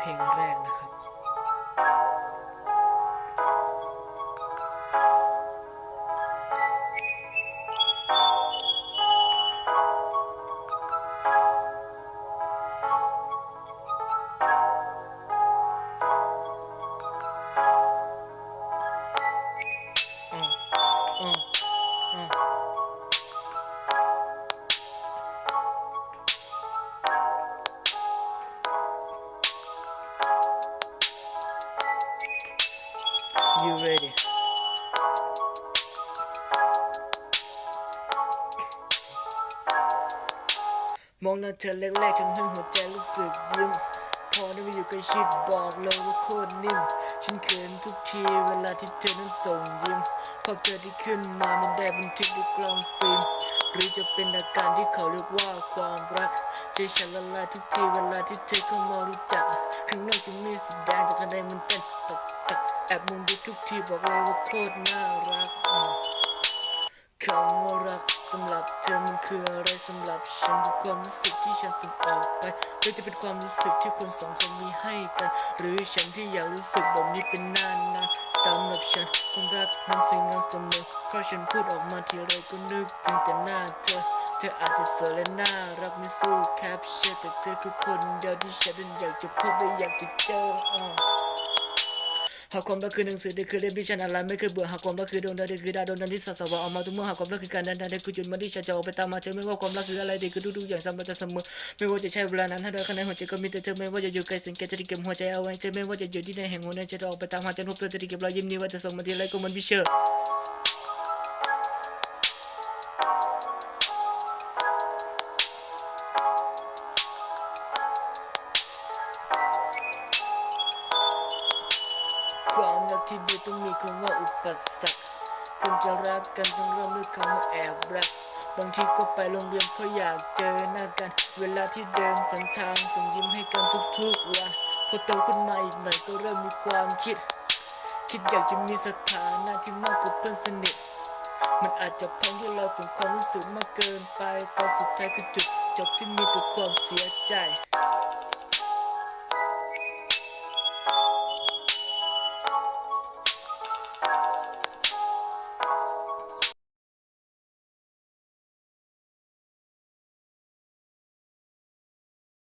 เพลงแรกนะ You ready มองหน้าเธอแรกๆทำให้หัวใจรู้สึกยิ้ม พอได้มาอยู่ใกล้ชิดบอกเลยว่าโคตรนิ่ม ฉันเขินทุกทีเวลาที่เธอนั้นส่งยิ้มภาพเธอที่ขึ้นมามันได้บันทึกด้วยกล้องฟิล์มหรือจะเป็นอาการที่เขาเรียกว่าความรัก ใจฉันละลายทุกทีเวลาที่เธอเข้ามารู้จัก ข้างนอกจะมีสีแดงแต่ข้างในมันเต้นตักตัก แอบมองดูทุกทีบอกเลยว่าโคตรน่ารักคำว่ารักสำหรับเธอมันคืออะไรสำหรับฉันคือความรู้สึกที่ฉันส่งออกไปหรือจะเป็นความรู้สึกที่คนสองคนมีให้กัน หรือฉันที่อยากรู้สึกแบบนี้เป็นนานนานๆสำหรับฉันความรักมันสวยงามเสมอเพราะฉันพูดออกมาทีไรก็นึกถึงแต่หน้าเธอเธออาจจะสวยและน่ารักไม่สู้แคปเชื่อแต่เธอคือคนเดียวที่ฉันนั้นอยากจะพบและอยากจะเจอ หากความรักคือหนังสือเด็กคือเล่มที่ฉันอ่านแล้วไม่เคยเบื่อหากความรักคือดวงดาวเด็กคือดาวดวงนั้นที่สัสวะออกมาทุกเมื่อหากความรักคือการเดินทางเด็กคือจุดหมายที่ฉันจะออกไปตามมาเธอไม่ว่าความรักคืออะไรเด็กคือทุกๆอย่างซ้ำมาแต่เสมอไม่ว่าจะใช้เวลานั้นให้ได้คะแนนหัวใจก็มีแต่เธอไม่ว่าจะอยู่ไกลแสนไกลจะได้เก็บหัวใจเอาไว้เธอไม่ว่าจะอยู่ที่ไหนแห่งหัวใจจะออกไปตามหาจนพบเธอจะได้เก็บรอยยิ้มนี้ว่าจะส่งมาทีไรก็มันพิเชอร์ ความรักที่ดีต้องมีคำว่าอุปสรรคคนจะรักกันต้องเริ่มด้วยคำว่าแอบรัก บางทีก็ไปโรงเรียนเพราะอยากเจอหน้ากัน เวลาที่เดินสันทางส่งยิ้มให้กันทุกๆวันพอโตขึ้นมาอีกหน่อยก็เริ่มมีความคิด คิดอยากจะมีสถานะที่มากกว่าเพื่อนสนิท มันอาจจะพังที่เราส่งความรู้สึกมากเกินไป ตอนสุดท้ายคือจุดจบที่มีแต่ความเสียใจ